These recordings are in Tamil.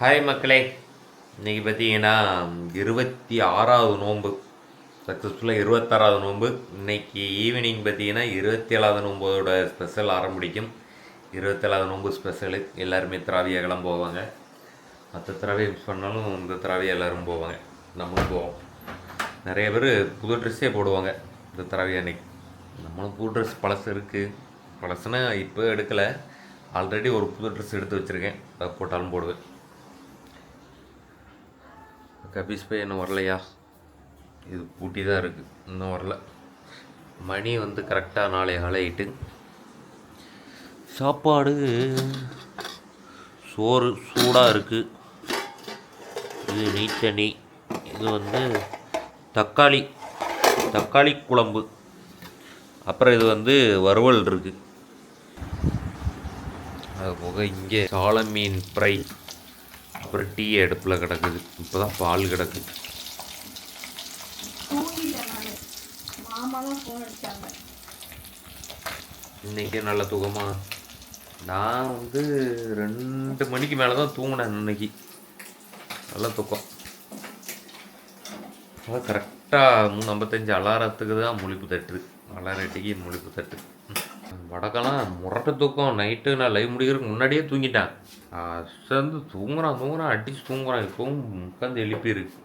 ஹாய் மக்களே. இன்றைக்கி பார்த்தீங்கன்னா இருபத்தி ஆறாவது நோன்பு சக்ஸஸ்ஃபுல்லாக இருபத்தாறாவது நோன்பு. இன்னைக்கு ஈவினிங் பார்த்தீங்கன்னா இருபத்தி ஏழாவது நோம்போட ஸ்பெஷல் ஆரம்பிக்கும் இருபத்தேழாவது நோன்பு ஸ்பெஷலு எல்லாருமே திராவியாகலாம் போவாங்க. மற்ற திராவியை மிஸ் பண்ணாலும் இந்த திராவியை எல்லாரும் போவாங்க. நம்மளும் போவோம். நிறைய பேர் புது ட்ரெஸ்ஸே போடுவாங்க இந்த திராவிய அன்னைக்கு. நம்மளும் புது ட்ரெஸ் பழசு இருக்குது பழசுனா இப்போ எடுக்கலை. ஆல்ரெடி ஒரு புது ட்ரெஸ் எடுத்து வச்சுருக்கேன். அதை போட்டாலும் போடுவேன். கபீஸ் பை இன்னும் வரலையா? இது பூட்டி தான் இருக்குது இன்னும் வரல. மணி வந்து கரெக்டாக நாளை ஆலையிட்டு சாப்பாடு சோறு சூடாக இருக்குது இது நீச்சனி இது வந்து தக்காளி தக்காளி குழம்பு. அப்புறம் இது வந்து வறுவல் இருக்குது அது போக இங்கே சாலமீன் ஃப்ரை. அப்புறம் டீ அடுப்பில் கிடக்குது. இப்போ தான் பால் கிடக்கு. இன்றைக்கி நல்ல தூக்கமா? நான் வந்து ரெண்டு மணிக்கு மேலே தான் தூங்கினேன் இன்னைக்கு. நல்ல தூக்கம். அதான் கரெக்டாக மூணு ஐம்பத்தஞ்சு அலாரத்துக்கு தான் முழிப்பு தட்டுது. அலாரட்டிக்கு முழிப்பு தட்டு வடக்கெல்லாம் முரட்ட தூக்கம். நைட்டு நான் லைவ் முடிக்கிறதுக்கு முன்னாடியே தூங்கிட்டேன். சேர்ந்து தூங்குறான் தூங்குறான் அடிச்சு தூங்குறான். இப்போவும் உட்காந்து எழுப்பியிருக்கு.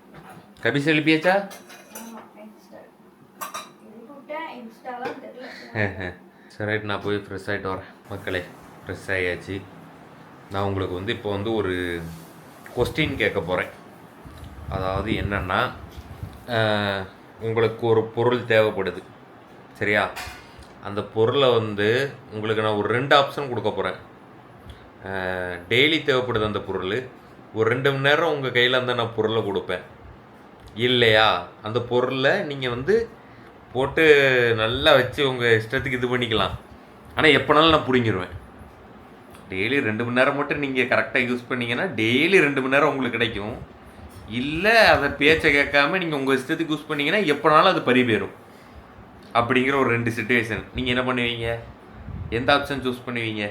கபிஸ் எழுப்பியாச்சா? சரி ரைட் நான் போய் ஃப்ரெஷ் ஆகிட்டு வரேன். மக்களே ஃப்ரெஷ் ஆகியாச்சு நான் உங்களுக்கு வந்து இப்போ வந்து ஒரு கொஸ்டின் கேட்க போகிறேன் அதாவது என்னென்னா உங்களுக்கு ஒரு பொருள் தேவைப்படுது. சரியா? அந்த பொருளை வந்து உங்களுக்கு நான் ஒரு ரெண்டு ஆப்ஷன் கொடுக்க போகிறேன் டெய்லி தேவைப்படுது அந்த பொருள். ஒரு ரெண்டு மணி நேரம் உங்கள் கையில் இருந்தால் நான் பொருளை கொடுப்பேன். இல்லையா? அந்த பொருளை நீங்கள் வந்து போட்டு நல்லா வச்சு உங்கள் இஷ்டத்துக்கு இது பண்ணிக்கலாம். ஆனால் எப்போனாலும் நான் பிடிங்கிருவேன். டெய்லி ரெண்டு மணி நேரம் மட்டும் நீங்கள் கரெக்டாக யூஸ் பண்ணிங்கன்னா டெய்லி ரெண்டு மணி நேரம் உங்களுக்கு கிடைக்கும். இல்லை அதை பேச்சை கேட்காம நீங்கள் உங்கள் இஷ்டத்துக்கு யூஸ் பண்ணிங்கன்னா எப்போனாலும் அது பறி போயிடும் அப்படிங்கிற ஒரு ரெண்டு சுச்சுவேஷன் நீங்கள் என்ன பண்ணுவீங்க? எந்த ஆப்ஷன் சூஸ் பண்ணுவீங்க?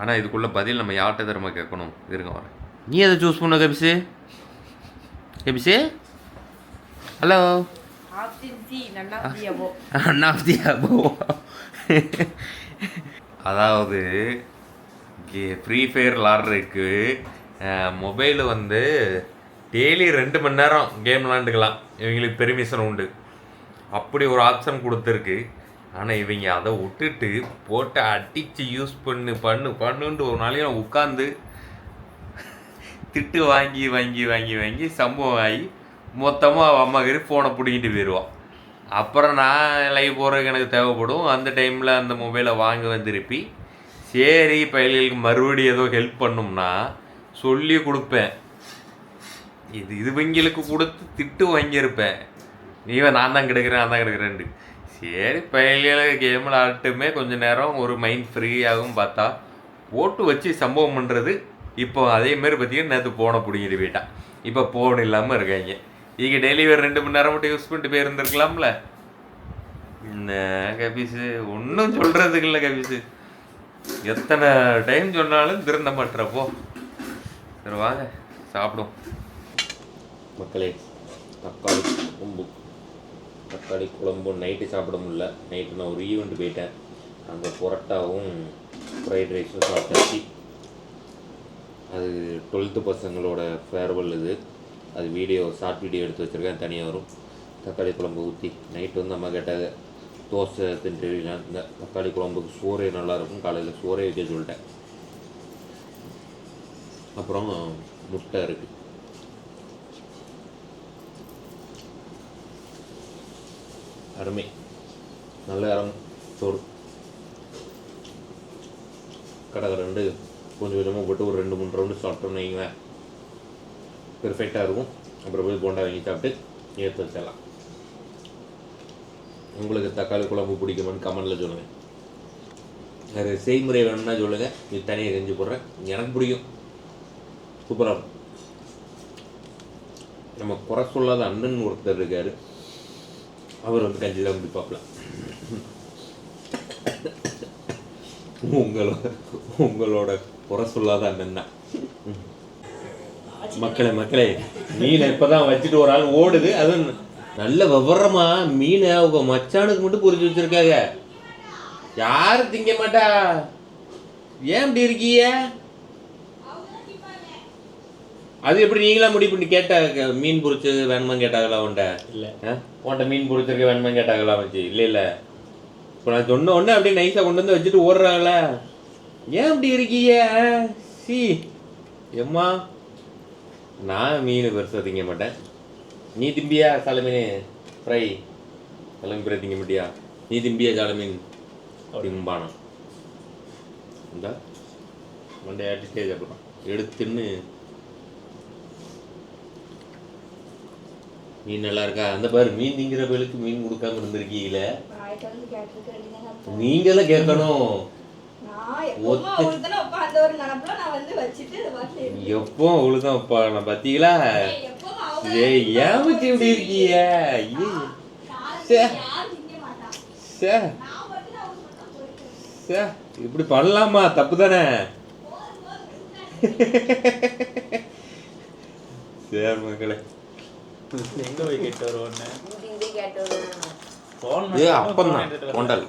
ஆனால் இதுக்குள்ள பதில் நம்ம யார்கிட்ட தரமா கேட்கணும்? இருங்க வரேன் நீ எதை சூஸ் பண்ண கபிசு? கபிசு? ஹலோ அதாவது ஃப்ரீ ஃபயர் விளாட்றதுக்கு மொபைலு வந்து டெய்லி ரெண்டு மணி நேரம் கேம் விளாண்டுக்கலாம். இவங்களுக்கு பெர்மிஷன் உண்டு. அப்படி ஒரு ஆப்ஷன் கொடுத்துருக்கு. ஆனால் இவங்க அதை விட்டுட்டு போட்டு அடித்து யூஸ் பண்ணு பண்ணு பண்ணுன்ட்டு ஒரு நாளைக்கு உட்காந்து திட்டு வாங்கி வாங்கி வாங்கி வாங்கி சம்பவம் ஆகி மொத்தமாக அம்மா ஃபோனை பிடிக்கிட்டு போயிடுவான் அப்புறம் நான் லைவ் போகிறதுக்கு எனக்கு தேவைப்படும். அந்த டைமில் அந்த மொபைலை வாங்க திருப்பி. சரி பையல்களுக்கு மறுபடியும் ஏதோ ஹெல்ப் பண்ணும்னா சொல்லி கொடுப்பேன். இது இது இவங்களுக்கு கொடுத்து திட்டு வாங்கியிருப்பேன். நீவே நான் தான் கெடுக்கிறேன் நான் தான் கெடுக்கிறேன்ட்டு. சரி பையல்களை கேம் விளாட்டுமே கொஞ்ச நேரம் ஒரு மைண்ட் ஃப்ரீயாகவும் பார்த்தா போட்டு வச்சு சம்பவம் பண்ணுறது இப்போ அதேமாரி பார்த்தீங்கன்னா நேற்று போனை பிடிங்கிட்டு போயிட்டான் இப்போ போன் இல்லாமல் இருக்காங்க. இங்கே டெய்லி ஒரு ரெண்டு மணி நேரம் மட்டும் யூஸ் பண்ணிட்டு போயிருந்துருக்கலாம்ல? என்ன கபீஸு ஒன்றும் சொல்கிறதுக்கு இல்லை கபீஸு எத்தனை டைம் சொன்னாலும் திருந்த மாட்டுறப்போ சரி வாங்க சாப்பிடும் மக்களே தக்காளி ரொம்ப தக்காளி குழம்பும் நைட்டு சாப்பிட முடியல. நைட்டு நான் ஒரு ஈவெண்ட் போயிட்டேன். அங்கே புரோட்டாவும் ஃப்ரைட் ரைஸும் சாப்பிட்டாச்சு. அது டுவெல்த்து பசங்களோட ஃபேர்வெல் இது. அது வீடியோ ஷார்ட் வீடியோ எடுத்து வச்சுருக்கேன் தனியாக வரும். தக்காளி குழம்பு ஊற்றி நைட்டு வந்து அம்மா கேட்டாங்க தோசை தின்ட்டுலாம் இந்த தக்காளி குழம்புக்கு சோறே நல்லாயிருக்கும் காலையில் சோறே வைக்க சொல்லிட்டேன். அப்புறம் முட்டை இருக்குது அருமை. நல்ல அறம் சோறு. கடை ரெண்டு கொஞ்சம் கொஞ்சமாக போட்டு ஒரு ரெண்டு மூணு ரவுண்டு சாப்பிட்டோம்னு வைங்களேன் பெர்ஃபெக்டாக இருக்கும். அப்புறம் போய் போண்டா வாங்கி சாப்பிட்டு ஏற்று வச்சிடலாம். உங்களுக்கு தக்காளி குழம்பு பிடிக்குமான்னு கமெண்டில் சொல்லுங்கள் வேறு செய்முறை வேணும்னா சொல்லுங்கள் இது தனியாக செஞ்சு போடுறேன். எனக்கு பிடிக்கும். சூப்பராக இருக்கும். நம்ம குறை சொல்லாத அண்ணன் ஒருத்தர் இருக்கார். அவர் வந்து கஞ்சி தான் குடிப்பாப்புல. உங்களோட உங்களோட குறை சொல்லாத அண்ணன் தான். மக்களே மக்களே மீனை இப்பதான் வச்சுட்டு ஒரு ஆள் ஓடுது. அது நல்ல விவரமா மீனை அவங்க மச்சானுக்கு மட்டும் பொரிச்சு வச்சிருக்காங்க. யாரும் திங்க மாட்டா. ஏன் இப்படி இருக்கீங்க? அது எப்படி நீங்களா முடிவு பண்ணி கேட்டா க- மீன் பொரிச்சு வேணுமா கேட்டாங்களா உன்ட்ட? இல்ல? உன்ட்ட மீன் பொரிச்சிருக்க வேணுமா கேட்டாங்களா வச்சு இல்ல இல்ல. இப்போ நான் சொன்ன உடனே அப்படியே நைஸா கொண்டு வந்து வச்சுட்டு ஓடுறாங்களா? ஏன் இப்படி இருக்கீங்க? சி. எம்மா நான் மீன் பெருசாக திங்க மாட்டேன். நீ திம்பியா சால மீன்? ஃப்ரை. கிளம்பி பிற திங்க மாட்டியா? நீ திம்பியா சால மீன்? திம்பானா. இந்த. மண்டையாட்டி ஸ்டேஜ் அப்புறம் எடுத்துன்னு மீன் நல்லா இருக்கா அந்த பாரு மீன் திங்கிற பேருக்கு மீன் கொடுக்காம இருந்திருக்கீங்களே. நீங்களாம் கேட்கணும். எப்போ அவ்வளோதான் அப்பா. நான் பார்த்தீங்களா ஏய், எப்பவும் அவங்க ஏய் ஏன் மச்சி இப்படி இருக்கீங்க? இப்படி பண்ணலாமா? தப்பு தானே சரி மக்களே. எங்க போய் கேட்டு வருவோன்னு இங்கே கேட்டு போன் ஏ அப்பம் தான் கொண்டல்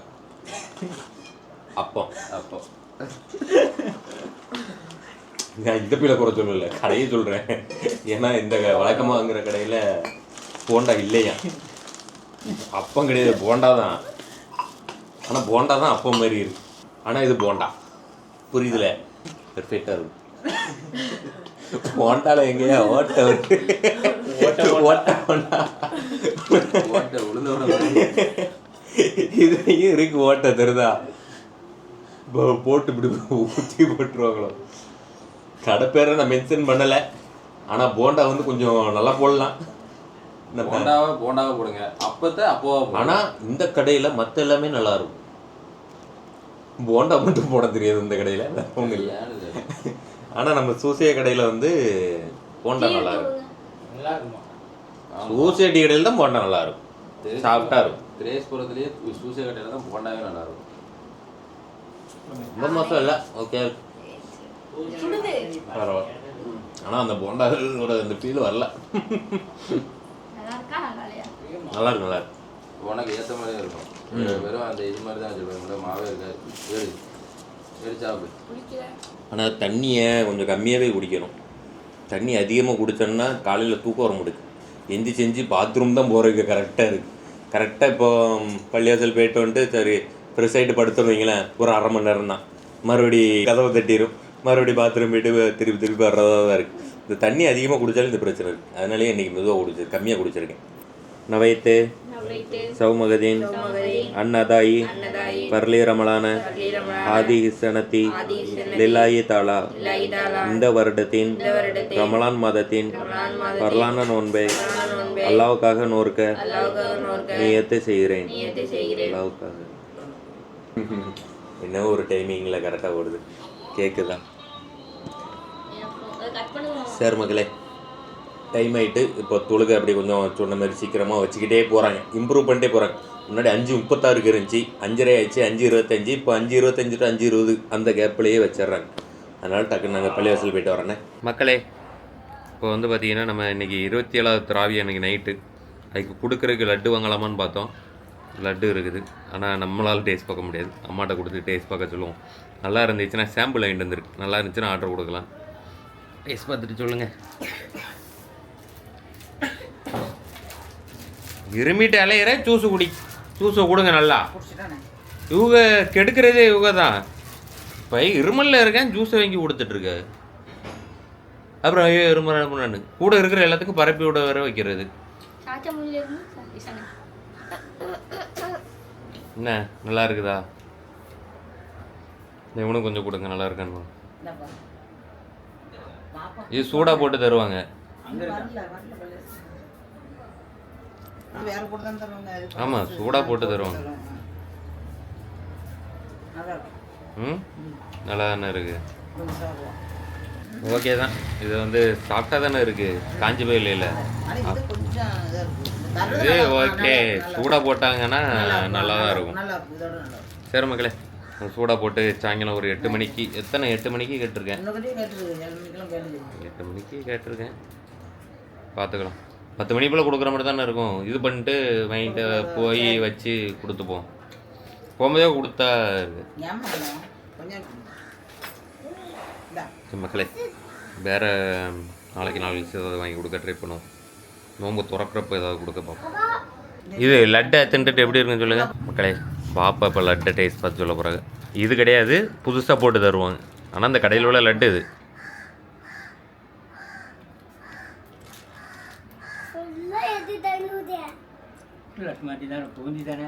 அப்பம். அப்பம் நான் இந்த பீல குறை சொல்லல கடையை சொல்றேன். ஏன்னா இந்த வழக்கமா வாங்குற கடையில போண்டா இல்லையா? அப்பம் கிடையாது போண்டா தான். ஆனா போண்டா தான் அப்பம் மாதிரி இருக்கு. ஆனா இது போண்டா. புரியுதுல? பெர்ஃபெக்டா இருக்கும். போண்டால எங்கேயா ஓட்ட ஓட்ட போண்டா ஓட்ட இதுலயும் இருக்கு ஓட்ட தெரியுதா? போ- போட்டு இப்படி ஊற்றி போட்டுருவாங்களோ. கடை பேரை நான் மென்ஷன் பண்ணல. ஆனா போண்டா வந்து கொஞ்சம் நல்லா போடலாம். இந்த போண்டாவா போண்டாவா போடுங்க. அப்பத்த அப்போவா போடுங்க. ஆனா இந்த கடையில மத்த எல்லாமே நல்லா இருக்கும். போண்டா மட்டும் போட தெரியாது இந்த கடையில. ஒண்ணும் இல்ல. ஏன்னு தெரியல. ஆனா நம்ம சூசிய கடையில வந்து போண்டா நல்லா இருக்கும். நல்லா இருக்குமா? ஆமா. சூசிய டீ கடையில தான் போண்டா நல்லா இருக்கும் சாப்பிட்டா இருக்கும். திரேஸ்புரத்துலயே சூசை கடையில தான் போண்டாவே நல்லா இருக்கும் ரொம்ப மோசம் இல்ல. ஓகே. பரவாயில்ல. ஆனா அந்த போண்டாவோட அந்த ஃபீல் வரல. நல்லா இருக்கா, நல்லா இருக்கு உனக்கு ஏத்த மாதிரியே இருக்கும். வெறும் அந்த இது மாதிரி தான் வச்சிருப்பேன் மாவே இருக்காது. ஏடு ஏடு சாப்பிடு. குடிக்கல. ஆனா தண்ணியை கொஞ்சம் கம்மியாவே குடிக்கணும். தண்ணி அதிகமாக குடிச்சோம்னா காலையில் தூக்கம் வர முடியுது எஞ்சி செஞ்சு பாத்ரூம் தான் போகிறதுக்கு கரெக்டாக இருக்குது கரெக்டாக இப்போ பள்ளியாசல் போயிட்டு வந்துட்டு சரி ஃப்ரெஷ் ஆகிட்டு படுத்துன்னு வைங்களேன் ஒரு அரை மணி நேரம் தான். மறுபடி கதவை தட்டிடும் மறுபடி பாத்ரூம் போயிட்டு திருப்பி திருப்பி வர்றதாக தான் இருக்குது இந்த தண்ணி அதிகமாக குடித்தாலும் இந்த பிரச்சனை இருக்குது அதனாலேயே இன்றைக்கி மெதுவாக குடிச்சு கம்மியாக குடிச்சிருக்கேன். நான் வயிற்று சௌமகதீன் அன்னதாயி அன்னதாயி பர்லி ரமலான பர்லீரமலான ஆதி ஹிசனத்தி லில்லாயி தாலா இந்த வருடத்தின் ரமலான் மாதத்தின் பரலான நோன்பை அல்லாவுக்காக நோர்க்க நியத்தை செய்கிறேன். அல்லாவுக்காக என்ன ஒரு டைமிங்கில் கரெக்டாக ஓடுது. கேட்குதா. சரி மக்களே டைம் ஆயிட்டு இப்போ தொழுகை அப்படி கொஞ்சம் சொன்ன மாதிரி சீக்கிரமாக வச்சுக்கிட்டே போகிறாங்க இம்ப்ரூவ் பண்ணிட்டே போகிறாங்க முன்னாடி அஞ்சு முப்பத்தாறுக்கு இருந்துச்சு அஞ்சரை ஆயிடுச்சு அஞ்சு இருபத்தஞ்சி இப்போ அஞ்சு இருபத்தஞ்சு டு அஞ்சு இருபது அந்த கேப்லேயே வச்சிடுறாங்க. அதனால் டக்குன்னு நாங்கள் பள்ளிவாசல் போயிட்டு வரேனே மக்களே இப்போ வந்து பார்த்தீங்கன்னா நம்ம இன்றைக்கி இருபத்தி ஏழாவது திராவி அன்றைக்கி நைட்டு அதுக்கு கொடுக்குறதுக்கு லட்டு வாங்கலாமான்னு பார்த்தோம். லட்டு இருக்குது. ஆனால் நம்மளால் டேஸ்ட் பார்க்க முடியாது. அம்மாட்ட கொடுத்து டேஸ்ட் பார்க்க சொல்லுவோம். நல்லா இருந்துச்சுன்னா சாம்பிள் வாங்கிட்டு வந்துருக்கு நல்லா இருந்துச்சுன்னா ஆர்டர் கொடுக்கலாம். டேஸ்ட் பார்த்துட்டு சொல்லுங்கள் இருமிட்டு அலையிற ஜூஸு குடி. ஜூஸை கொடுங்க நல்லா. இவங்க கெடுக்கிறதே இவங்க தான். இப்போ இருமலில் இருக்கேன் ஜூஸை வாங்கி கொடுத்துட்ருக்க அப்புறம் ஐயோ இருமல் இருமலான்னு கூட இருக்கிற எல்லாத்துக்கும் பரப்பி விட வர வைக்கிறது. என்ன? நல்லா இருக்குதா? இவனும் கொஞ்சம் கொடுங்க நல்லா இருக்கான்னு இது சூடாக போட்டு தருவாங்க. வேற கூட தான் தருவாங்க. ஆமாம் சூடாக போட்டு தருவாங்க. ம்? நல்லா தானே இருக்கு. ஓகே தான். இது வந்து சாஃப்டாக தானே இருக்கு காஞ்சி போய் இல்லைல்ல ஆனால் இது. ஓகே. சூடாக போட்டாங்கன்னா நல்லா தான் இருக்கும். சரி மக்களே சூடாக போட்டு சாயங்காலம் ஒரு எட்டு மணிக்கு எத்தனை எட்டு மணிக்கு கேட்டிருக்கேன்? எட்டு மணிக்கு கேட்டிருக்கேன். பார்த்துக்கலாம் பத்து மணி போல் கொடுக்குற மாதிரி தானே இருக்கும். இது பண்ணிட்டு வாங்கிட்டு போய் வச்சு கொடுத்துப்போம் போகும்போதே கொடுத்தா இருக்கு. சரி மக்களே வேறு நாளைக்கு நாளைக்கு ஏதாவது வாங்கி கொடுக்க ட்ரை பண்ணுவோம். நோம்பு துறக்கிறப்ப ஏதாவது கொடுக்க பார்ப்போம். இது லட்டை தின்ட்டுட்டு எப்படி இருக்குன்னு சொல்லுங்கள் மக்களே பாப்பா இப்போ லட்டை டேஸ்ட் பார்த்து சொல்ல போகிறாங்க இது கிடையாது புதுசாக போட்டு தருவாங்க. ஆனால் அந்த கடையில் உள்ள லட்டு இது. லட்சுமாட்டி தானே பூந்தி தானே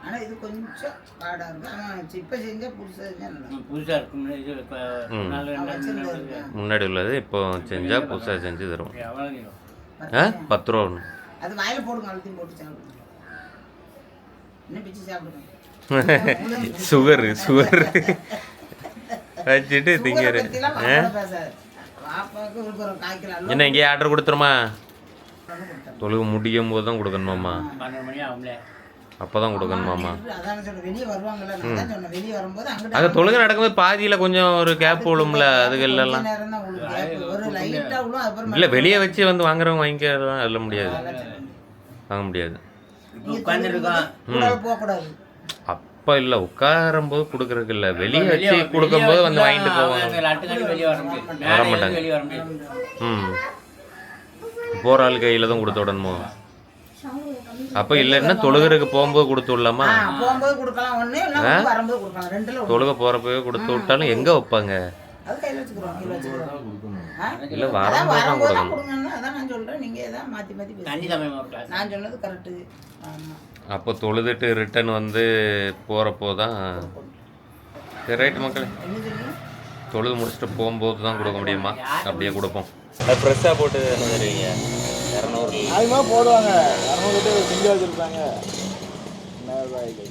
ஆனால் இது கொஞ்சம் காடாக இருக்கு ஆனால் இப்போ செஞ்சால் புதுசாக செஞ்சால் இருக்கும். புதுசாக இருக்கும்ல இது. முன்னாடி உள்ளது இப்போ செஞ்சால் புதுசாக செஞ்சு கிலோ ஆ? பத்து ரூபா ஒன்று அது வாயில போடுங்க அழுத்தையும் போட்டு சாப்பிடுங்க. இன்னும் பிச்சு சாப்பிடுங்க? சுகரு சுகரு வச்சுட்டு அல்வா என்ன எங்கேயே ஆர்டர் கொடுத்துருமா. தொழுகு முடியும் போது தான் கொடுக்கணுமாம்மா பன்னெண்டு மணி ஆகும்ல. அப்போ தான் கொடுக்கணுமாம்மா அதான் சொன்னேன் வெளியே வருவாங்கல்ல நான் தான் சொன்னேன் வெளியே வரும்போது அங்கிட்ட அங்கே தொழுகை நடக்கும்போது பாதியில் கொஞ்சம் ஒரு கேப் விழும்ல அதுக்கு எல்லாம் அப்புறம் இல்லை வெளியே வச்சு வந்து வாங்குறவங்க வாங்கிக்கலாம் அதில் முடியாது. வாங்க முடியாது. அப்போ இல்லை உட்காரும் போது கொடுக்குறதுக்கு இல்லை. வெளியே வச்சு கொடுக்கும்போது வந்து வாங்கிட்டு போவாங்க வர மாட்டாங்க. ம். போகிற ஆள் கையில் தான் கொடுத்து விடணுமோ? அப்போ இல்லைன்னா தொழுகிறதுக்கு போகும்போது கொடுத்து விடலாமா? போகும்போது கொடுக்கலாம். வரும்போது ரெண்டுல. தொழுகை போகிறப்பவே கொடுத்து விட்டாலும் எங்கே வைப்பாங்க? அது கையில வச்சுக்கிறோம் கையில வச்சுக்கிறோம். ஆ? இல்லை வரும்போது தான் கொடுக்கணும். கொடுங்கன்னு அதான் நான் சொல்றேன். நீங்க ஏதாவது மாத்தி மாத்தி பேசுங்க. தண்ணி சமயம் ஒரு கிளாஸ் நான் சொன்னது கரெக்டு ஆமா. அப்போ தொழுதுட்டு ரிட்டர்ன் வந்து போகிறப்போ தான் சரி ரைட்டு மக்களே. தொழுது முடிச்சுட்டு போகும்போது தான் கொடுக்க முடியுமா? அப்படியே கொடுப்போம். அது ஃப்ரெஷ்ஷாக போட்டு என்ன தருவீங்க? இரநூறு. அதிகமாக போடுவாங்க. இரநூறு லிட்டர் செஞ்சு வச்சுருப்பாங்க.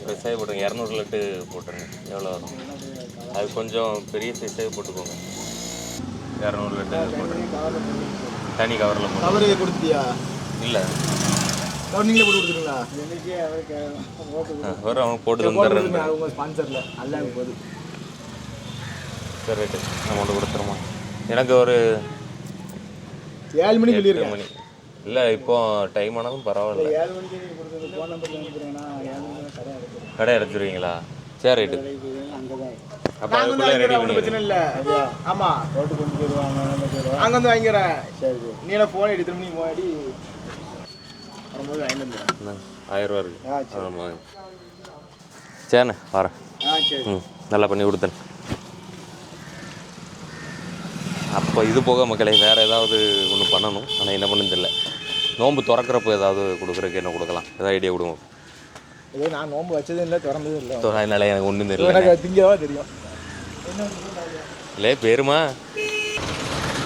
ஃப்ரெஷ்ஷாக போட்டுருங்க. இரநூறு லட்டு போட்டுருங்க. எவ்வளோ வரும்? அது கொஞ்சம் பெரிய சைஸாக போட்டுக்கோங்க. இரநூறு லட்டு போட்டுருங்க. தனி கவரில் போட்டு கவரு கொடுத்துட்டியா? இல்லை. கவர் நீங்களே போட்டு கொடுத்துருங்களா வரும் அவங்க போட்டு தந்துடுறேன் கொடுங்க. அவங்க ஸ்பான்சரில் நல்லா போகுது சரி ரைட்டு அமௌண்ட் கொடுத்துருமா? எனக்கு ஒரு ஏழு மணிக்கு சொல்லியிருக்கேன் மணி. இல்லை இப்போ டைம் ஆனாலும் பரவாயில்ல. ஏழு மணிக்கு கொடுத்தது ஃபோன் நம்பர் அனுப்புறீங்கன்னா ஏழு மணிக்கு கடை அடைச்சிருவீங்களா? சரி ரைட்டு அங்கே தான். அப்போ அதுக்குள்ளே ரெடி ஒன்றும் பிரச்சனை இல்லை. ஆமாம் ரோட்டு கொண்டு போயிடுவாங்க அங்கே வந்து வாங்கிக்கிறேன். சரி நீ என்ன ஃபோன் எடுத்து மணி போடி வரும்போது வாங்கிட்டு வந்துடுறேன் ஆயிரம் ரூபா இருக்கு. ஆ, சரி. ஆமாம் சரிண்ணே வரேன். ம் நல்லா பண்ணி கொடுத்தேன் அப்போ இது போக மக்களே வேறு ஏதாவது ஒன்று பண்ணணும். ஆனால் என்ன பண்ணுன்னு தெரியல. நோன்பு திறக்கிறப்போ ஏதாவது கொடுக்குறதுக்கு என்ன கொடுக்கலாம்? ஏதாவது ஐடியா கொடுங்க. இதே நான் நோன்பு வச்சதும் இல்லை திறந்ததும் இல்லை. அதனால எனக்கு ஒன்றும் தெரியல. எனக்கு திங்கவா தெரியும். இல்லை பேருமா?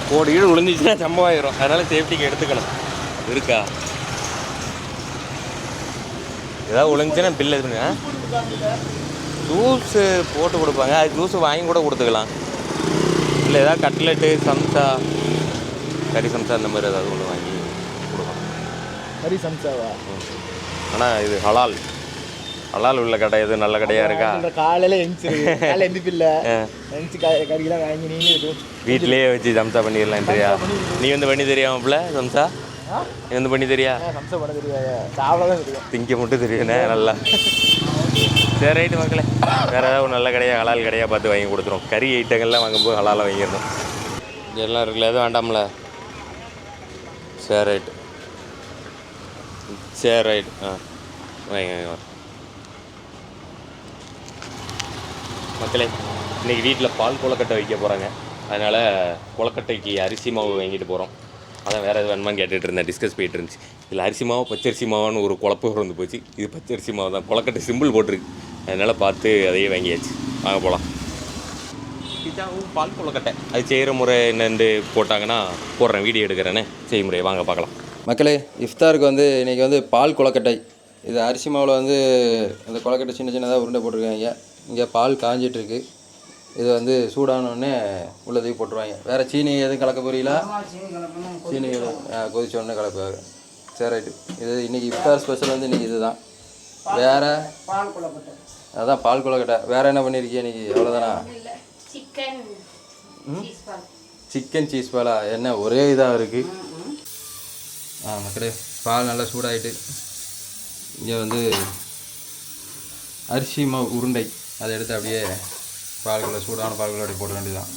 கோடி ஈடு விழுந்துச்சுன்னா சம்பவம் ஆயிரும் அதனால சேஃப்டிக்கு எடுத்துக்கணும். இருக்கா? ஏதாவது விழுந்துச்சுன்னா பில் எதுங்க ஜூஸு போட்டு கொடுப்பாங்க. அது ஜூஸ் வாங்கி கூட கொடுத்துக்கலாம். இல்லை ஏதாவது கட்லெட்டு சம்சா கறி சம்சா அந்த மாதிரி ஏதாவது ஒன்று வாங்கி கொடுக்கலாம் ஹரி சம்சாவா? ஆனால் இது ஹலால். ஹலால் உள்ள கடை எது நல்ல கடையாக இருக்கா? காலையில எந்திரிப்பில்ல எந்திரிச்சு கறி கறியெல்லாம் வாங்கி நீங்க இது- வீட்டிலேயே வச்சு சம்சா பண்ணிடலான்றியா நீ வந்து பண்ணி தெரியாமப்ல சம்சா? நீ வந்து பண்ணி தெரியா? சம்சா பண்ண தெரியாது? சாப்பிட தான் தெரியும் திங்க மட்டும் தெரியுண்ணே நல்லா. சரி ரைட்டு மக்களே வேறு ஏதாவது ஒரு நல்ல கடையாக ஹலால் கடையாக பார்த்து வாங்கி கொடுத்துரும். கறி ஐட்டங்கள்லாம் வாங்கும்போது ஹலாலாக வாங்கிடணும். இதெல்லாம் இருக்குல்ல எதுவும் வேண்டாம்ல. சரி ரைட்டு சரி ரைட் ஆ. வாங்க வாங்க வாங்க. மக்களே இன்னைக்கு வீட்டில் பால் கொலக்கட்டை வைக்க போகிறாங்க அதனால் கொலக்கட்டைக்கு அரிசி மாவு வாங்கிட்டு போகிறோம் அதான் வேறு எது வேணுமான்னு கேட்டுட்டு இருந்தேன். டிஸ்கஸ் போயிட்டு இருந்துச்சு. இதில் அரிசி மாவு பச்சரிசி மாவான்னு ஒரு குழப்பம் வந்து போச்சு. இது பச்சரிசி மாவு தான். கொலக்கட்டை சிம்பிள் போட்டிருக்கு. அதனால் பார்த்து அதையே வாங்கியாச்சு. வாங்க போகலாம் இதாகவும் பால் கொலக்கட்டை அது செய்கிற முறை என்னென்று போட்டாங்கன்னா போடுறேன் வீடியோ எடுக்கிறேன்னு. செய்முறை வாங்க பார்க்கலாம். மக்களே இஃப்தாருக்கு வந்து இன்றைக்கி வந்து பால் கொலக்கட்டை இது அரிசி மாவில் வந்து இந்த கொலக்கட்டை சின்ன சின்னதாக உருண்டை போட்டிருக்காங்க. இங்கே பால் காஞ்சிட்டு இருக்கு. இது வந்து சூடானோடனே உள்ள தூக்கி போட்டுருவாங்க. வேறு சீனி எதுவும் கலக்க போறீங்களா? சீனி கொதிச்ச உடனே கலக்குவாங்க சரி ரைட்டு. இது இன்றைக்கி இஃப்தார் ஸ்பெஷல் வந்து இன்றைக்கி இதுதான். வேறு? பால் அதான் பால் கொலக்கட்டை. வேறு என்ன பண்ணியிருக்கீங்க இன்னைக்கு? எவ்வளோதானா சிக்கன் சீஸ் சிக்கன் சீஸ் பாலா? என்ன ஒரே இதாக இருக்குது ஆ மக்களே பால் நல்லா சூடாயிட்டு இங்கே வந்து அரிசி மாவு உருண்டை. அதை எடுத்து அப்படியே பால்களை சூடான பால்களை அப்படி போட வேண்டியதுதான்.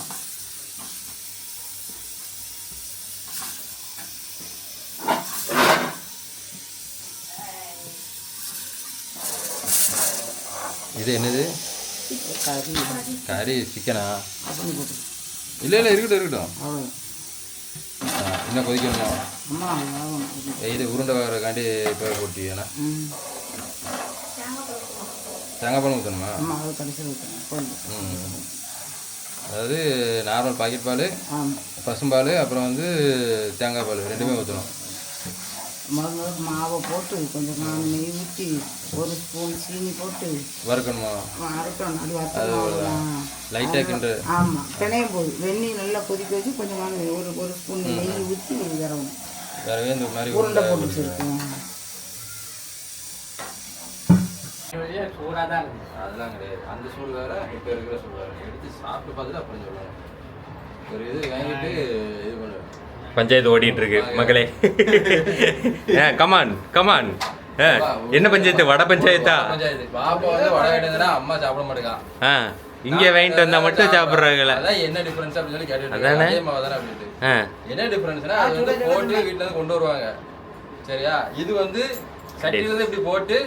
இது என்னது? கறி. சிக்கனா இல்லை இல்லை இருக்கட்டும் இருக்கட்டும். என்ன கொதிக்கணும்? இது உருண்டை வேகிறக்காண்டி பேர் போட்டியாண்ணா தேங்காய் பால் ஊற்றணுமா அம்மா அதை கடைசியில் ஊற்றுறேன் போதும். ம் அதாவது நார்மல் பாக்கெட் பால் ஆமாம் பசும்பால் அப்புறம் வந்து தேங்காய் பால் ரெண்டுமே ஊற்றணும் முதல்ல மாவை போட்டு கொஞ்சம் நெய் ஊற்றி ஒரு ஸ்பூன் சீனி போட்டு வறுக்கணுமா? அது வறுக்கணும் லைட்டாக கிண்டு ஆமாம் பிணையும் போது வெந்நீர் நல்லா கொதிக்க வச்சு கொஞ்சமாக ஒரு ஒரு ஸ்பூன் நெய் ஊற்றி விரவணும் வேறவே இந்த மாதிரி உருண்டை போட்டு வச்சுருக்கோம். சூடாக தான் இருக்கு. அதெல்லாம் கிடையாது. அந்த சூடு வேற இப்போ இருக்கிற சூடு வேற. எடுத்து சாப்பிட்டு பார்த்துட்டு அப்புறம் ஒரு இது வாங்கிட்டு இது பண்ணுவேன் பஞ்சாயத்து ஓடிட்டு இருக்கு மக்களே. கமான் கமான் என்ன பஞ்சாயத்து? வட பஞ்சாயத்தா? பஞ்சாயத்து. பாப்பா வந்து வடை வேணுங்கன்னா அம்மா சாப்பிட மாட்டேங்கான் ஆ இங்கே வாங்கிட்டு வந்தா மட்டும் சாப்பிட்றாங்களே? அதான் என்ன டிஃபரன்ஸ் அப்படின்னு சொல்லி கேட்டுட்டு அதானே? என்ன டிஃபரன்ஸ்னா அது வந்து போட்டு வீட்ல இருந்து கொண்டு வருவாங்க. சரியா? இது வந்து சட்டியில இருந்து இப்படி போட்டு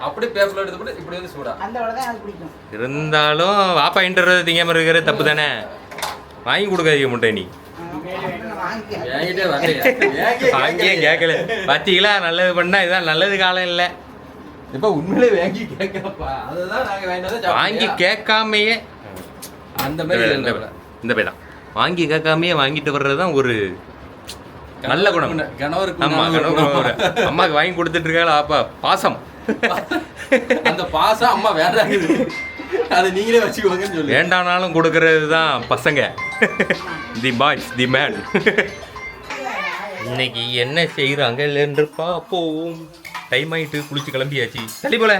அப்படியே பேப்பர்ல எடுத்து போட்டு இப்படி வந்து சூடா. அந்த வடை தான் எனக்கு பிடிக்கும். இருந்தாலும் வாப்பா இன்டர்றது திங்காம இருக்கிறது தப்பு தானே? வாங்கி கொடுக்காதீங்க முட்டை நீ. வாங்கி என்கிட்டே வரலையா கேட்கல பாத்தீங்களா? நல்லது பண்ணா இதான் நல்லது காலம் இல்லை. இப்ப உண்மையிலே வாங்கி கேட்கப்பா அதுதான் நாங்க வாங்கிட்டு வந்து வாங்கி? கேட்காமையே. அந்த மாதிரி இந்த இந்த தான். வாங்கி கேட்காமையே வாங்கிட்டு வர்றது தான் ஒரு நல்ல குணம். ஒரு- அம்மாக்கு வாங்கி கொடுத்துட்டு இருக்காளா அப்பா? பாசம். அந்த பாசம் அம்மா வேண்டாங்குது அதை நீங்களே வச்சுக்கோங்கன்னு சொல்லி. வேண்டானாலும் கொடுக்கறது தான் பசங்க. தி பாய்ஸ் தி மேன் இன்னைக்கு என்ன செய்கிறாங்க என்று பார்ப்போம். டைம் ஆயிட்டு குளிச்சு கிளம்பியாச்சு. தள்ளி போல.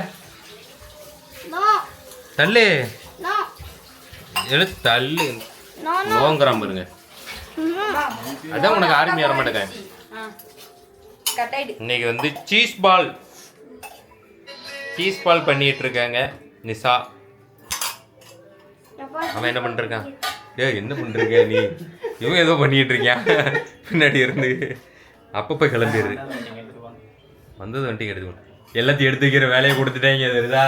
தள்ளு. எழு தள்ளு. நோங்குறான் பாருங்க. அதான் உனக்கு ஆர்மி வர மாட்டேங்க இன்னைக்கு வந்து சீஸ் பால் சீஸ் பால் பண்ணிட்டு இருக்காங்க நிசா. அவன் என்ன பண்ணிருக்கான்? ஏய் என்ன பண்ணிருக்க நீ? இவன் ஏதோ பண்ணிட்டு இருக்கான் பின்னாடி இருந்து. அப்பப்போ கிளம்பிடுது. வந்தது வந்துட்டு எடுத்து எல்லாத்தையும் எடுத்து வைக்கிற வேலையை கொடுத்துட்டேங்க தெரியுதா?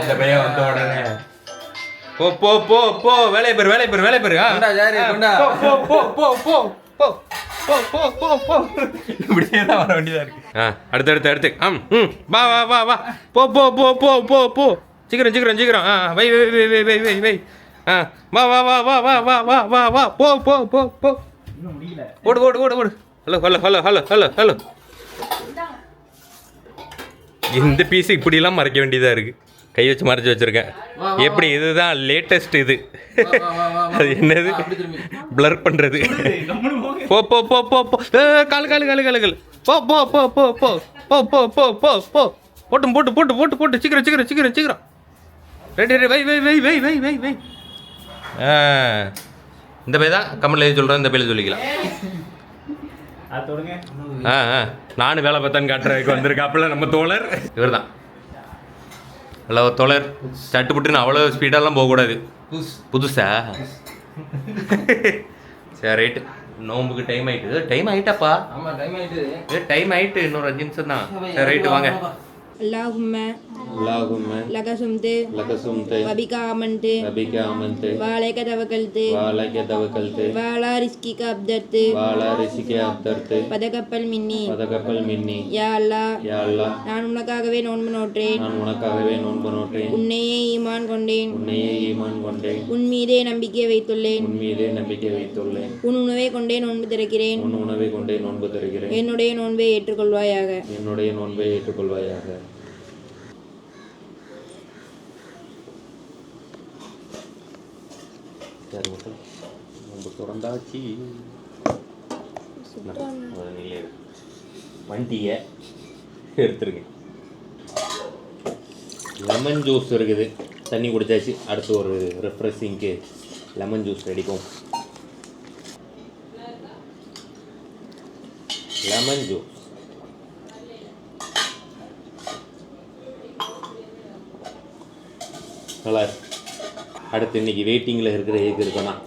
அந்த பையன் வந்த உடனே. போ போ போ போ. வேலையை பெரு வேலையை பெரு வேலையை பெரு. போ போ போ போ. போ போ போ போ போ இப்படியே தான் வர வேண்டியதா இருக்கு ஆ அடுத்து அடுத்து அடுத்து ஆம் ம் வா வா வா வா போ போ போ போ போ போ சீக்கிரம் சீக்கிரம் சீக்கிரம் ஆ வை வை வை வை வை வை வை ஆ வா வா வா வா வா வா வா வா வா போ போ போ போ இன்னும் முடியல ஓடு ஓடு ஓடு ஓடு hello hello hello hello hello hello இந்த பீஸ் இப்படிலாம் மறைக்க வேண்டியதாக இருக்குது கை வச்சு மறைச்சு வச்சுருக்கேன் எப்படி இதுதான் லேட்டஸ்ட் இது. அது என்னது. பிளர் பண்ணுறது போ போ போ போ போ. காலு காலு காலு காலு காலு. போ போ போ போ போ. போ போ போ போ போ. போட்டு போட்டு போட்டு போட்டு போட்டு. சீக்கிரம் சீக்கிரம் சீக்கிரம் சீக்கிரம். ரெடி ரெடி வை வை வை வை வை வை வை. ஆ. இந்த பேர் தான் கமெண்ட்ல எழுதி சொல்கிறேன் இந்த பேரில் சொல்லிக்கலாம். ஆ ஆ. நானும் வேலை பார்த்தான்னு காட்டுறதுக்கு வந்திருக்காப்புல நம்ம தோழர். இவர் தான் ஹலோ தோழர். சட்டுப்புட்டுன்னு அவ்வளோ ஸ்பீடாலாம் போகக்கூடாது. புதுசா? சரி ரைட்டு நோம்புக்கு டைம் ஆயிட்டு. டைம் ஆயிட்டாப்பா. ஆமா டைம் ஆயிட்டு. டைம் ஆயிட்டு. இன்னொரு அஞ்சு நிமிஷம் தான் சரி ரைட்டு வாங்க. அல்லாஹும்ம அல்லாஹும்ம லகசும்து லகசும்து வபிகாமந்து வபிகாமந்து வாலைக வாலா ரிஸ்கிக அப்தர்த்து பதகப்பல் மின்னி யா அல்லா நான் உனக்காகவே நோன்பு நோற்றேன் உன்னையே ஈமான் கொண்டேன் உன் மீதே நம்பிக்கை வைத்துள்ளேன் உன் மீதே நம்பிக்கை வைத்துள்ளேன் உன் உணவை கொண்டே நோன்பு திறக்கிறேன் உன் உணவை கொண்டே நோன்பு திறக்கிறேன் என்னுடைய நோன்பை ஏற்றுக்கொள்வாயாக என்னுடைய நோன்பை ஏற்றுக்கொள்வாயாக சரி மக்கள் நோன்பு திறந்தாச்சு. வண்டியை எடுத்துருங்க. லெமன் ஜூஸ் இருக்குது. தண்ணி குடிச்சாச்சு. அடுத்து ஒரு ரெஃப்ரெஷிங்க்கு லெமன் ஜூஸ் அடிப்போம் லெமன் ஜூஸ் நல்லா இருக்கு. அடுத்து இன்னைக்கு வெயிட்டிங்கில் இருக்கிற ஏக் இருக்கணும்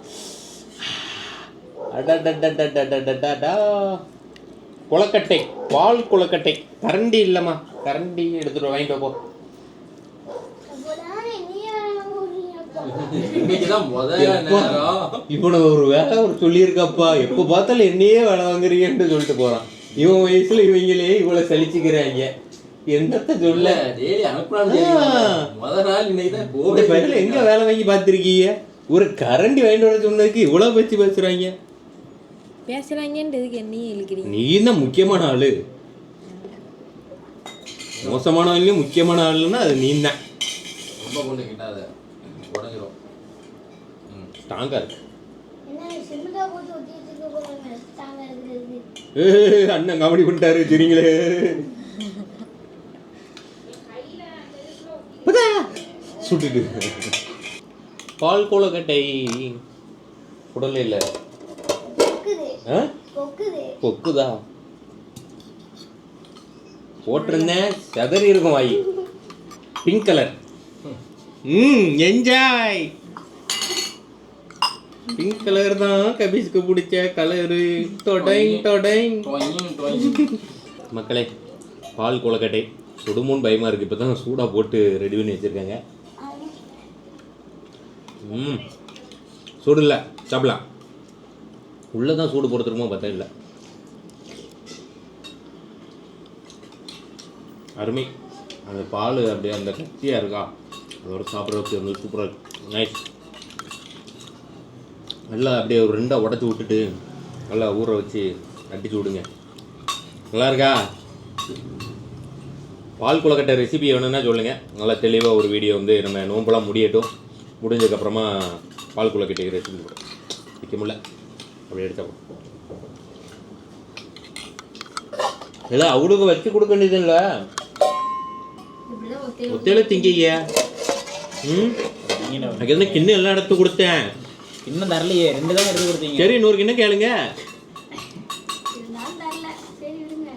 அடடடடடடடடடா. கொலக்கட்டை பால் கொலக்கட்டை கரண்டி இல்லைம்மா. கரண்டி எடுத்துட்டு வாங்கிட்டு போ. இவனை ஒரு வேலை ஒரு சொல்லியிருக்காப்பா. எப்போ பார்த்தாலும் என்னையே வேலை வாங்குறீங்கன்னு சொல்லிட்டு போறான். இவன் வயசுல இவங்களே இவ்வளவு சலிச்சுக்கிறாங்க. என்னத்த சொல்ல? டெய்லி அனுப்புறான்னு தெரியுமா? முதல் நாள் இன்னைக்கு தான் பையில எங்க வேலை வாங்கி பார்த்துருக்கீங்க? ஒரு கரண்டி வாங்கிட்டு வர சொன்னதுக்கு இவ்வளவு வச்சு பேசுறாங்க. பேசுறாங்கன்றதுக்கு என்னையும் இழுக்கிறீங்க. நீ தான் முக்கியமான ஆளு? மோசமான ஆளுலயும் முக்கியமான ஆளுன்னா அது நீ தான். ரொம்ப கொண்டு கிட்டாத. உடஞ்சிரும். இருக்கு. அண்ணன் காமெடி பண்ணிட்டாரு சரிங்களே சுட்டுட்டு. பால் கொலக்கட்டை உடல்ல இல்ல. கொக்குது ஆ? கொக்குது பொக்குதா? போட்டிருந்தேன். செதறி இருக்கும் வாய். பிங்க் கலர் ம் என்ஜாய் பிங்க் கலர் தான் கபீஸ்க்கு பிடிச்ச கலரு தொடைங் தொடைங். டொயின், டொயின். மக்களே பால் கொலக்கட்டை சுடுமோன்னு பயமாக இருக்குது இப்போ தான் சூடாக போட்டு ரெடி பண்ணி வச்சுருக்காங்க. ம். சூடு இல்லை. சாப்பிடலாம். உள்ளே தான் சூடு போடுத்துருமோ பார்த்தா இல்லை. அருமை. அந்த பால் அப்படியே அந்த கட்டியாக இருக்கா? அதோட சாப்பிட்றதுக்கு வந்து சூப்பராக இருக்கு. நைஸ் நல்லா அப்படியே ஒரு ரெண்டாக உடச்சி விட்டுட்டு நல்லா ஊற வச்சு அடிச்சு விடுங்க. நல்லா இருக்கா? பால் கொலக்கட்டை ரெசிபி வேணும்னா சொல்லுங்கள் நல்லா தெளிவாக ஒரு வீடியோ வந்து நம்ம நோம்பெல்லாம் முடியட்டும். முடிஞ்சதுக்கப்புறமா பால் கொலக்கட்டை ரெசிபி போடும் வைக்க முடியல. அப்படி எடுத்தா. ஏதோ அவளுக்கு வச்சு கொடுக்க வேண்டியது இல்லை ஒத்தையில திங்கிங்க ம்? எனக்கு எதுனா கிண்ணம் எல்லாம் எடுத்து கொடுத்தேன். இன்னும் தரலையே. ரெண்டு தான் எடுத்து கொடுத்தீங்க. சரி இன்னொரு கிண்ணம் கேளுங்க. இருந்தாலும் தரல. சரி விடுங்க.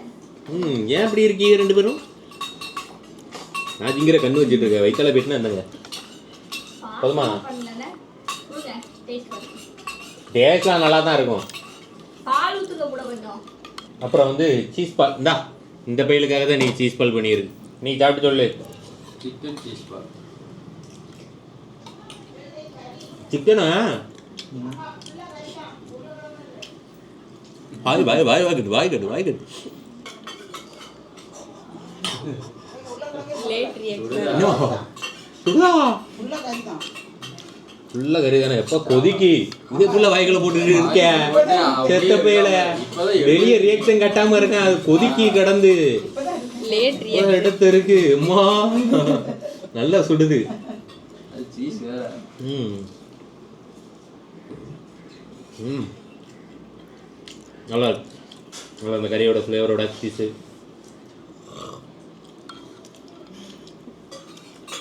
ம் ஏன் அப்படி இருக்கீங்க ரெண்டு பேரும்? நான் திங்கிற கண்ணு வச்சுட்டு இருக்கேன். வயிற்றால போயிட்டுனா இருந்தாங்க போதுமா? டேஸ்ட்லாம் நல்லா தான் இருக்கும். அப்புறம் வந்து சீஸ் பால் இந்தா இந்த பையலுக்காக தான் நீ சீஸ் பால் பண்ணியிருக்கு நீ சாப்பிட்டு சொல்லு. சிக்கன் சீஸ் பால் சிக்கனா வாய் வாய் வாய் லேட் ரியாக்ஷன் சுடா உள்ள கறி தான் ஃபுல்லா கறி தானே எப்ப கொதிக்கி இதுக்குள்ள வாய்க்குள்ள போட்டுட்டு இருக்கேன் செத்த வெளியே ரியாக்ஷன் கட்டாம இருக்கேன் அது கொதிக்கி கடந்து இருக்கு அம்மா நல்லா சுடுது அது சீஸ் வேற ம் ம் நல்லா அந்த கறியோட ஃப்ளேவரோட சீஸு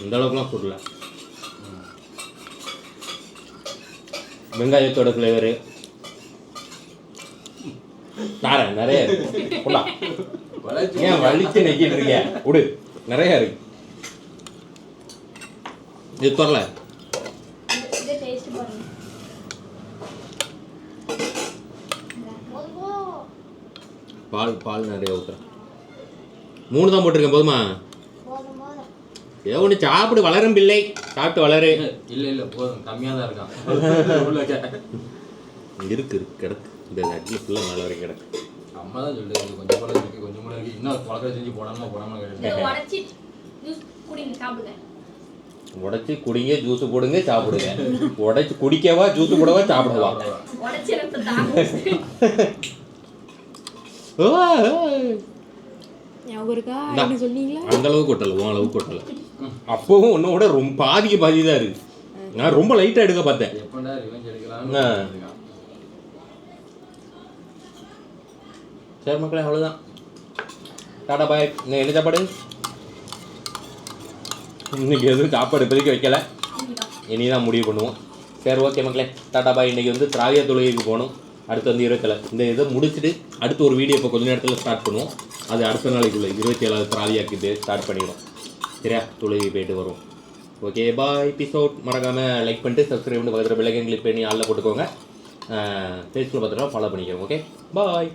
இந்த அளவுக்குலாம் சுடல வெங்காயத்தோட ஃப்ளேவரு தாரேன் நிறைய இருக்கு. ஏன் வலிச்சு நெக்கிட்டு இருக்கியா விடு. நிறைய இருக்கு. இது தரல பால் பால் நிறைய ஊற்றுறேன் மூணு தான் போட்டிருக்கேன் போதும்? ஏதோ ஒன்று சாப்பிடு வளரும் பிள்ளை. சாப்பிட்டு வளரு. இல்ல இல்ல போதும். கம்மியா தான் இருக்கான். இருக்கு இருக்கு கிடக்கு. இந்த அட்லி ஃபுல்லாக மேலே வரைக்கும் கிடக்கு. அம்மா தான் சொல்லுது கொஞ்சம் போல இருக்கு கொஞ்சம் போல இருக்கு. இன்னும் குழக்கடை செஞ்சு போடாம போடாம கேட்டு உடச்சி குடிங்க சாப்பிடுங்க. உடைச்சி குடிங்க ஜூஸ் போடுங்க சாப்பிடுங்க. உடைச்சி குடிக்கவா ஜூஸ் போடவா சாப்பிடவா? அந்த அளவுக்கு கொட்டல உன் அளவுக்கு கொட்டல. அப்பவும் உன்னோட ரொம்ப பாதிக்கு பாதி தான் இருக்கு. நான் ரொம்ப லைட்டாக எடுக்க பார்த்தேன். சரி மக்களே அவ்வளோதான் டாடா பாய் என்ன சாப்பாடு இன்னைக்கு எதுவும் சாப்பாடு இப்போதைக்கு வைக்கல. இனி தான் முடிவு பண்ணுவோம். சரி ஓகே மக்களே. டாடா பாய் இன்னைக்கு வந்து திராவிய தொழுகைக்கு போகணும். அடுத்து வந்து இருபத்தேழு. இந்த இதை முடிச்சுட்டு அடுத்து ஒரு வீடியோ இப்போ கொஞ்ச நேரத்தில் ஸ்டார்ட் பண்ணுவோம். அது அடுத்த நாளைக்குள்ள இருபத்தி ஏழாவது திராவியாக்கு இது ஸ்டார்ட் பண்ணிடும் சரியா தொழுகை போயிட்டு வரும். ஓகே பாய் எபிசோட் மறக்காமல் லைக் பண்ணிட்டு சப்ஸ்கிரைப் பண்ணி பக்கத்தில் பெல்லைக்கன் கிளிக் பண்ணி ஆளில் போட்டுக்கோங்க. ஃபேஸ்புக்கில் பார்த்துட்டா ஃபாலோ பண்ணிக்கோங்க ஓகே பாய்